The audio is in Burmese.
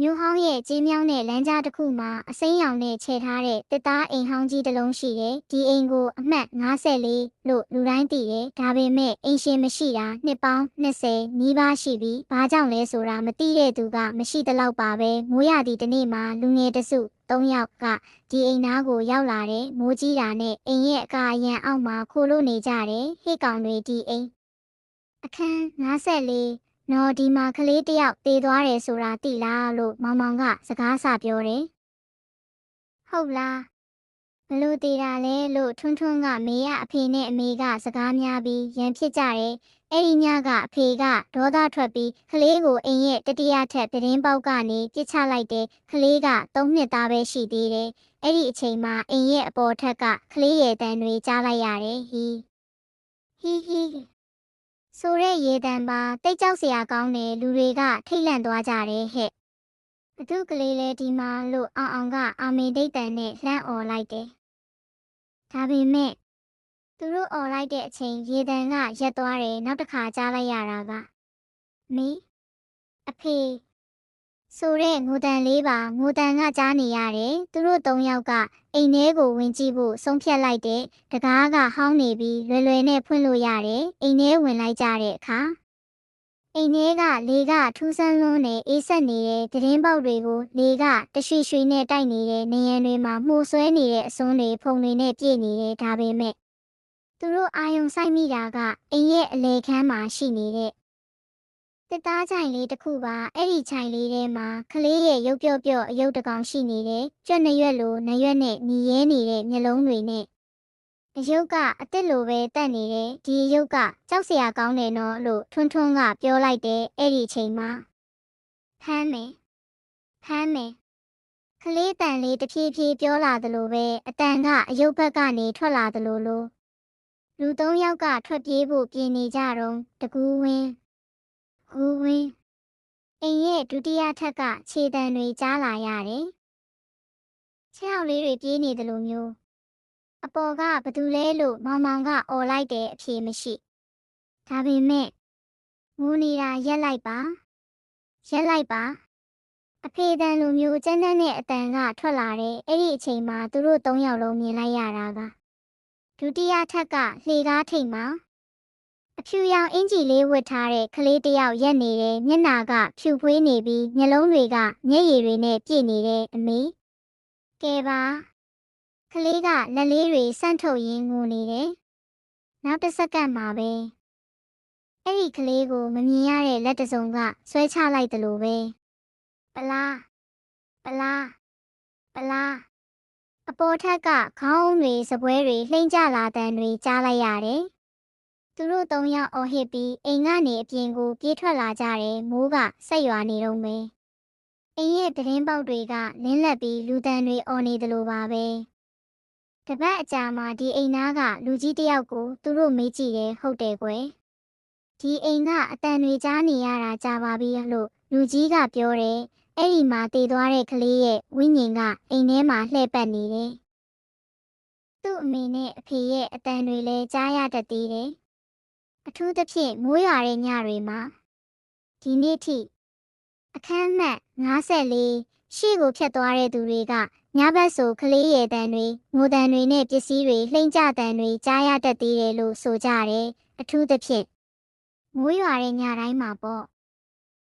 မြို့ဟောင်းရဲ့ကျေးမြောင်းတဲ့လမ်းကြားတစ်ခုမှာအစိမ်းရောင်နဲ့ခြေထားတဲ့တစ်သားအိမ်ဟောင်းကြီးတစ်လုံးရှိတယ်။ဒီအိမ်ကိုအမှတ်54လို့လူတိုင်းသိတယ်။ဒါပေမဲ့အိမ်ရှင်မရှိတာနှစ်ပေါင်း20နီးပါးရှိပြီးဘာကြောင့်လဲဆိုတာမသိတဲ့သူကမရှိသလောက်ပါပဲ။မိုးရသည့်တစ်နေ့မှာလူငယ်တစု၃ယောက်ကဒီအိမ်သားကိုရောက်လာတယ်။မိုးကြီးတာနဲ့အိမ်ရဲ့အကာအရန်အောက်မှာခိုးလို့နေကြတယ်။ဟေ့ကောင်တွေဒီအိမ်အခန်း54 နော်ဒီမှာကလေးတယောက်တည်သွားတယ်ဆိုတာသိလားလို့မောင်မောင်ကစကားဆပြောတယ်။ဟုတ်လားဘလို့တည်တာလဲလို့ထွန်းထွန်းကမေရအဖေနဲ့အမေကစကားများပြီးရန်ဖြစ်ကြတယ်။အဲ့ဒီညကအဖေကဒေါသထွက်ပြီးကလေးကိုအိမ်ရဲ့တတိယထပ်ပြတင်းပေါက်ကနေပြစ်ချလိုက်တယ်။ကလေးက၃နှစ်သားပဲရှိသေးတယ်။အဲ့ဒီအချိန်မှာအိမ်ရဲ့အပေါ်ထက်ကကလေးရဲ့တန်တွေကြားလိုက်ရတယ်ဟီဟီဟီ ဆိုတဲ့ရေတံပါတိတ်ကြောက်စရာကောင်းတယ်လူတွေကထိတ်လန့်သွားကြတယ်ဟဲ့ဘသူကလေးလဲဒီမှာလို့အောင်အောင်ကအာမေဒိတ်တန်နဲ့လှမ်းអော်လိုက်တယ်ဒါပေမဲ့သူတို့អော်လိုက်တဲ့အချိန်ရေတံကရက်သွားတယ်နောက်တစ်ခါကြားလိုက်ရတာကမီအဖေ ဆိုတဲ့ငိုတန်လေးပါငိုတန်ကကြားနေရတယ်သူတို့၃ယောက်ကအိမ်ထဲကိုဝင်ကြည့်ဖို့ဆုံးဖြတ်လိုက်တဲ့တကားကဟောင်းနေပြီးလွယ်လွယ်နဲ့ဖွင့်လို့ရတယ်အိမ်ထဲဝင်လိုက်ကြတဲ့အခါအိမ်ထဲကလေကထူးဆန်းလွန်းနဲ့အေးဆက်နေတဲ့သတင်းပေါက်တွေကိုလေကတရွှေရွှေနဲ့တိုက်နေတဲ့နေရန်တွေမှာမှုဆွဲနေတဲ့အစွန်းတွေဖုန်တွေနဲ့ပြည့်နေတယ်ဒါပေမဲ့သူတို့အာယုံဆိုင်မိတာကအိမ်ရဲ့အလေခန်းမှာရှိနေတဲ့ တစ်သားချိုင်လေးတစ်ခုပါအဲ့ဒီချိုင်လေးထဲမှာကလေးရဲ့ရုပ်ပြော့ပြော့အယုတ်တကောင်ရှိနေတယ်ကြွက်နှစ်ရွက်လိုနှစ်ရွက်နဲ့ညီရဲနေတဲ့မျက်လုံးတွေနဲ့အယုတ်ကအစ်စ်လိုပဲတက်နေတယ်ဒီအယုတ်ကကြောက်စရာကောင်းတယ်နော်လို့ထွန်းထွန်းကပြောလိုက်တယ်အဲ့ဒီအချိန်မှာဖမ်းမယ်ဖမ်းမယ်ကလေးတန်လေးတဖြည်းဖြည်းပြောလာသလိုပဲအတန်ကအယုတ်ဘက်ကနေထွက်လာသလိုလိုလူသုံးယောက်ကထွက်ပြေးဖို့ပြင်နေကြတော့တကူးဝင်း ဟူဝင်းအိမ်ရဲ့ဒုတိယထက်ကခြေတံတွေကြားလာရတယ်ခြေောက်လေးတွေပြေးနေတယ်လို့မျိုးအပေါ်ကဘသူလဲလို့မောင်မောင်ကអော်လိုက်တယ်အဖြေမရှိဒါပေမဲ့ငူနေတာရက်လိုက်ပါရက်လိုက်ပါအဖေတန်လိုမျိုးကျန်းတန်းတဲ့အတန်ကထွက်လာတယ်အဲ့ဒီအချိန်မှာသူတို့၃ယောက်လုံးမြင်လိုက်ရတာကဒုတိယထက်ကလှေကားထိတ်မှာအ ဖြူရောင်အင်ဂျီလေးဝတ်ထားတဲ့ကလေးတစ်ယောက်ရက်နေတယ်မျက်နာကဖြူဖွေးနေပြီးမျက်လုံးတွေကမျက်ရည်တွေနဲ့ပြည့်နေတဲ့အမေကဲပါကလေးကလက်လေးတွေဆန့်ထုတ်ရင်းငိုနေတယ်နောက်တစ်စက္ကန့်မှာပဲအဲ့ဒီကလေးကိုမမြင်ရတဲ့လက်တစ်စုံကဆွဲချလိုက်တယ်လို့ပဲပလားပလားပလားအပေါ်ထက်ကခေါင်းအုံးတွေစပွဲတွေလှိမ့်ကြလာတန်တွေကြားလိုက်ရတယ် သူတို့သုံးယောက်အော်ဟစ်ပြီးအိမ်ကနေအပြင်ကိုပြေးထွက်လာကြတယ်မိုးကဆက်ရွာနေတော့မယ်အိမ်ရဲ့သတင်းပေါက်တွေကလင်းလက်ပြီးလူတန်တွေအော်နေတယ်လို့ပါပဲတပတ်အကြာမှာဒီအိမ်သားကလူကြီးတယောက်ကိုသူတို့မေးကြည့်တယ်ဟုတ်တယ်ကွယ်ဒီအိမ်ကအတန်တွေကြားနေရတာကြာပါပြီလို့လူကြီးကပြောတယ်အဲ့ဒီမှာတည်သွားတဲ့ကလေးရဲ့ဝိညာဉ်ကအိမ်ထဲမှာလှည့်ပတ်နေတယ်သူ့အမေနဲ့အဖေရဲ့အတန်တွေလည်းကြားရတတ်သေးတယ် အထူးသဖြင့်မိုးရွာတဲ့ညတွေမှာဒီနေ့ထိအခန်းမှတ်54ရှေ့ကိုဖြတ်သွားတဲ့သူတွေကညဘက်ဆိုကလေးရဲ့တန်တွေငိုတန်တွေနဲ့ပစ္စည်းတွေလှိမ့်ကြတန်တွေကြားရတတ်သေးတယ်လို့ဆိုကြတယ်အထူးသဖြင့်မိုးရွာတဲ့ညတိုင်းမှာပေါ့